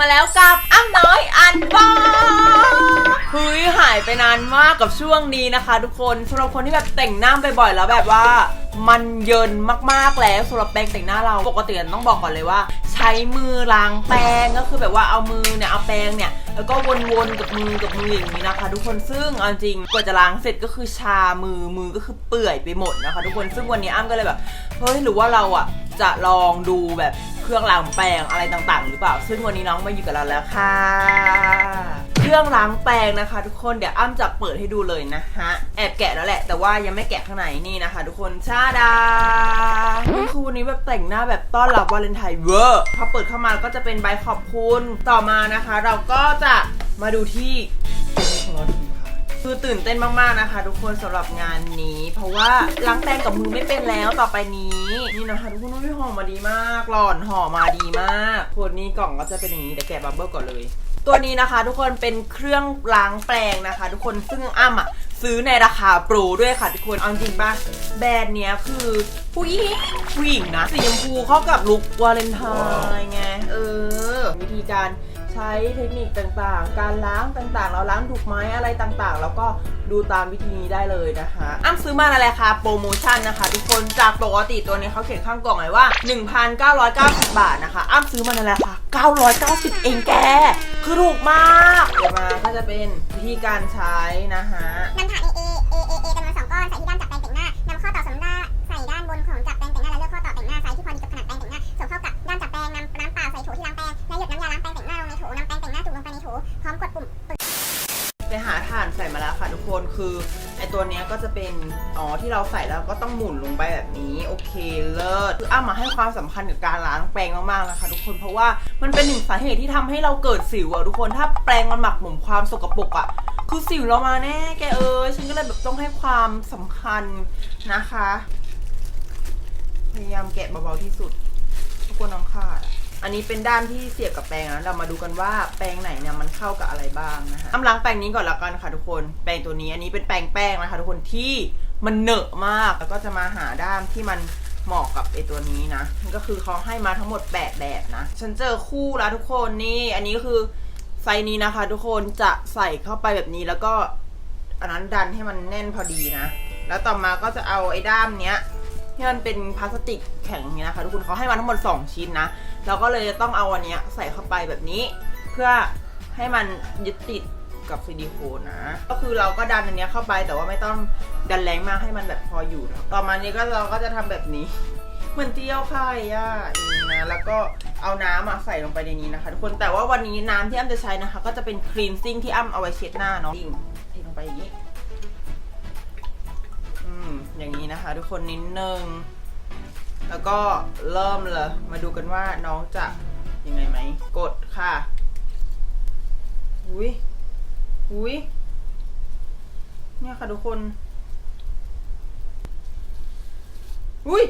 มาแล้วกับอ้ำน้อยอันบอกเฮ้ยหายไปนานมากกับช่วงนี้นะคะ ทุกคนสำหรับคนที่แบบแต่งหน้าบ่อยๆแล้วแบบว่า มันเยินมากๆแล้วสำหรับแปรงแต่งหน้าเราปกติต้องบอกก่อนเลยว่า ใช้มือล้างแปรงก็คือแบบว่าเอามือเนี่ยเอาแปรงเนี่ยแล้วก็วนๆกับมือกับมืออย่างนี้นะคะ ทุกคนซึ่งเอาจริงกว่าจะล้างเสร็จก็คือชามือมือก็คือเปื่อยไปหมดนะคะ ทุกคนซึ่งวันนี้อ้ำก็เลยแบบเฮ้ยหรือว่าเราอะจะลองดูแบบเครื่องล้างแปรงอะไรต่างๆ หรือเปล่า ซึ่งวันนี้น้องมาอยู่กับเราแล้วค่ะ เครื่องล้างแปรงนะคะ ทุกคนเดี๋ยวอ้ำจะเปิดให้ดูเลยนะฮะแอบแกะแล้วแหละ แต่ว่ายังไม่แกะข้างในนี่นะคะ ทุกคนชาดานี่คือวันนี้แบบแต่งหน้าแบบต้อนรับวาเลนไทน์เวอร์พอเปิดเข้ามาก็จะเป็นใบขอบคุณต่อมานะคะ เราก็จะมาดูที่ของเราดีค่ะคือตื่นเต้นมากๆนะคะ ทุกคนสำหรับงานนี้ เพราะว่าล้างแปรงกับมือไม่เป็นแล้วต่อไปนี้นี่นะคะ ทุกคนอุ้ยห่อมาดีมากหล่อนห่อมาดีมากคนนี้กล่องก็จะเป็นอย่างนี้แต่แกะบับเบิ้ลก่อนเลย ตัวนี้นะคะทุกคนเป็นเครื่องล้างแปรงนะคะ ทุกคนซึ่งอ้ำอะซื้อในราคาโปรด้วยค่ะทุกคนเอาจริงป่ะแบรนด์เนี้ยคือผู้หญิงผู้หญิงนะสีชมพูเข้ากับลุควาเลนไทน์ไงเออ วิธีการ ใช้เทคนิคต่างๆ การล้างต่างๆ เราล้างถูกไหมอะไรต่างๆ แล้วก็ดูตามวิธีนี้ได้เลยนะคะอ้ำซื้อมาในราคาโปรโมชั่นนะคะ ทุกคนจากปกติตัวนี้เขาเขียนข้างกล่องไว้ว่า 1,990 บาทนะคะอ้ำซื้อมาในราคา990 เองแก คือถูกมาก เดี๋ยวมาก็จะเป็นวิธีการใช้นะคะนำถา ไปหาถ่านใส่มาแล้วค่ะทุกคนคือไอตัวเนี้ยก็จะเป็นอ๋อที่เราใส่แล้วก็ต้องหมุนลงไปแบบนี้โอเคเลิศคืออ้ามาให้ความสำคัญกับการล้างแปรงมากๆนะคะ ทุกคนเพราะว่ามันเป็นหนึ่งสาเหตุที่ทำให้เราเกิดสิวอะทุกคนถ้าแปรงมันหมักหมมความสกปรกอะคือสิวเรามาแน่แกเอ้ยฉันก็เลยแบบต้องให้ความสำคัญนะคะ พยายามแกะเบาๆที่สุดทุกคนน้องขาดอะ อันนี้เป็นด้านที่เสียบกับแปรงนะเรามาดูกันว่าแปรงไหนเนี่ยมันเข้ากับอะไรบ้างนะคะอ้ำล้างแปรงนี้ก่อนละกันค่ะทุกคน แปรงตัวนี้อันนี้เป็นแปรงแป้งนะคะทุกคนที่มันเหนอะมาก แล้วก็จะมาหาด้ามที่มันเหมาะกับไอตัวนี้นะ ก็คือเขาให้มาทั้งหมดแปดแบบนะ ฉันเจอคู่แล้วทุกคนนี่อันนี้คือไซนี้นะคะ ทุกคนจะใส่เข้าไปแบบนี้แล้วก็อันนั้นดันให้มันแน่นพอดีนะ แล้วต่อมาก็จะเอาไอ้ด้ามเนี้ย ที่มันเป็นพลาสติกแข็งอย่างนี้นะคะทุกคนเขาให้มาทั้งหมด 2 ชิ้นนะเราก็เลยจะต้องเอาอันเนี้ยใส่เข้าไปแบบนี้ เพื่อให้มันยึดติดกับซิลิโคนนะ ก็คือเราก็ดันอันเนี้ยเข้าไปแต่ว่าไม่ต้องดันแรงมากให้มันแบบพออยู่นะต่อมานี้ก็เราก็จะทำแบบนี้ เหมือนเจียวไข่อะอย่างนี้นะแล้วก็เอาน้ำมาใส่ลงไปในนี้นะคะ ทุกคนแต่ว่าวันนี้น้ำที่อ้ำจะใช้นะคะ ก็จะเป็นคลีนซิ่งที่อ้ำเอาไว้เช็ดหน้าเนาะยิงเทลงไปอย่างนี้ ทุกคนนิดนึง แล้วก็เริ่มเลย มาดูกันว่าน้องจะยังไงไหม กดค่ะ อุ้ยอุ้ยเนี่ยค่ะทุกคน อุ้ย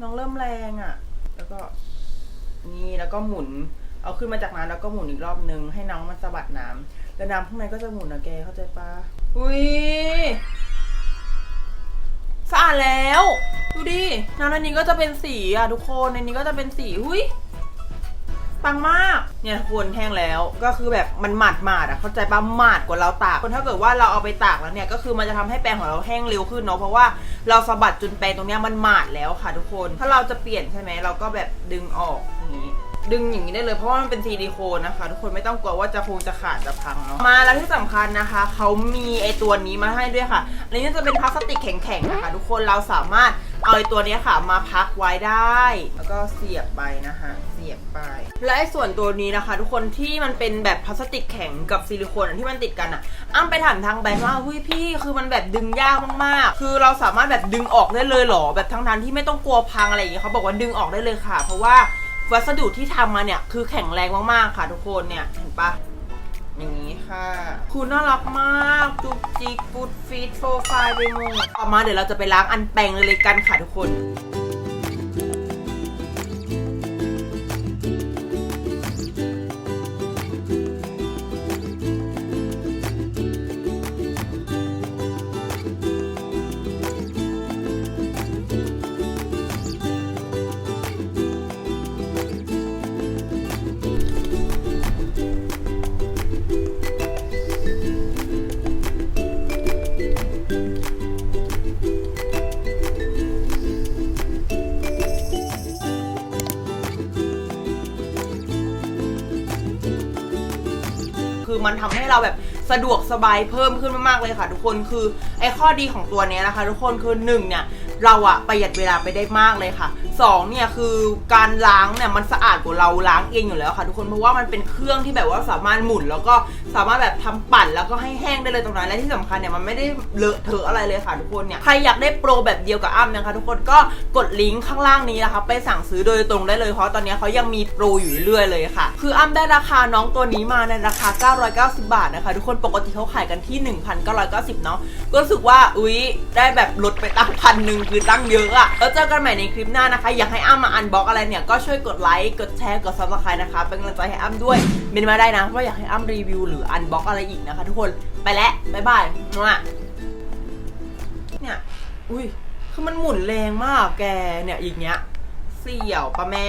น้องเริ่มแรงอะ่ะ แล้วก็ นี่แล้วก็หมุน เอาขึ้นมาจากน้ำแล้วก็หมุนอีกรอบนึง ให้น้องมันสะบัดน้ำแล้วน้ำข้างในก็จะหมุนนะแกเข้าใจปะอุ้ย สะอาดแล้ว ดูดิน้ำในนี้ก็จะเป็นสีอะทุกคนในนี้ก็จะเป็นสีหุ้ยปังมาก เนี่ยทุกคนแห้งแล้วก็คือแบบมันหมาดหมาดอะเข้าใจปะหมาดกว่าเราตากคนถ้าเกิดว่าเราเอาไปตากแล้วเนี่ยก็คือมันจะทำให้แปรงของเราแห้งเร็วขึ้นเนาะเพราะว่าเราสะบัดจนแปรงตรงเนี้ยมันหมาดแล้วค่ะ ทุกคน ถ้าเราจะเปลี่ยนใช่ไหมเราก็แบบดึงออกอย่างนี้ ดึงอย่างนี้ได้เลยเพราะว่ามันเป็นซิลิโคนนะคะ ทุกคนไม่ต้องกลัวว่าจะคงจะขาดจะพังเนาะมาแล้วที่สำคัญนะคะเขามีไอตัวนี้มาให้ด้วยค่ะอันนี้จะเป็นพลาสติกแข็งๆนะคะ ทุกคนเราสามารถเอาไอตัวนี้ค่ะมาพักไว้ได้ แล้วก็เสียบไปนะคะ เสียบไป และไอส่วนตัวนี้นะคะ ทุกคนที่มันเป็นแบบพลาสติกแข็งกับซิลิโคนที่มันติดกันอะอ้ำไปถามทางแบรนด์ว่าเฮ้ยพี่คือมันแบบดึงยากมากๆ คือเราสามารถแบบดึงออกได้เลยหรอแบบทั้งๆที่ไม่ต้องกลัวพังอะไรอย่างเงี้ยเขาบอกว่าดึงออกได้เลยค่ะ เพราะว่า วัสดุที่ทำมาเนี่ย คือแข็งแรงมากๆค่ะทุกคนเนี่ย เห็นปะอย่างนี้ค่ะคุณน่ารักมาก จุกจิกฟูดฟีดโฟไฟล์ไปหมดต่อมาเดี๋ยวเราจะไปล้างอันแปรงเลยกันค่ะทุกคน มันทำให้เราแบบสะดวกสบายเพิ่มขึ้นมากๆเลยค่ะ ทุกคนคือไอ้ข้อดีของตัวนี้นะคะ ทุกคนคือหนึ่งเนี่ยเราอะประหยัดเวลาไปได้มากเลยค่ะสองเนี่ยคือการล้างเนี่ยมันสะอาดกว่าเราล้างเองอยู่แล้วค่ะทุกคนเพราะว่ามันเป็นเครื่องที่แบบว่าสามารถหมุน แล้วก็สามารถแบบทำปั่นแล้วก็ให้แห้งได้เลยตรงนั้นและที่สำคัญเนี่ยมันไม่ได้เลอะเทอะอะไรเลยค่ะทุกคนเนี่ยใครอยากได้โปรแบบเดียวกับอ้ำนะคะ ทุกคนก็กดลิงก์ข้างล่างนี้นะคะไปสั่งซื้อโดยตรงได้เลยเพราะตอนนี้เขายังมีโปรอยู่เรื่อยเลยค่ะ คืออ้ำได้ราคาน้องตัวนี้มาในราคา 990 บาทนะคะ ทุกคนปกติเขาขายกันที่ 1,990 เนาะก็รู้สึกว่าอุ๊ยได้แบบลดไปตั้งพันหนึ่งคือตั้งเยอะอะแล้วเจอกันใหม่ในคลิปหน้านะคะอยากให้อ้ามาอันบล็อกอะไรเนี่ย ก็ช่วยกดไลค์กดแชร์กดซับสไครต์นะคะ เป็นกำลังใจให้อ้มด้วยเมนมาได้นะว่าอยากให้อ้มรีวิวหรืออันบล็อกอะไรอีกนะคะ ทุกคนไปแล้วบ๊ายบายมั่วเนี่ยอุ้ยคือมันหมุนแรงมากแกเนี่ยอย่างเงี้ยเสี่ยวปะแม่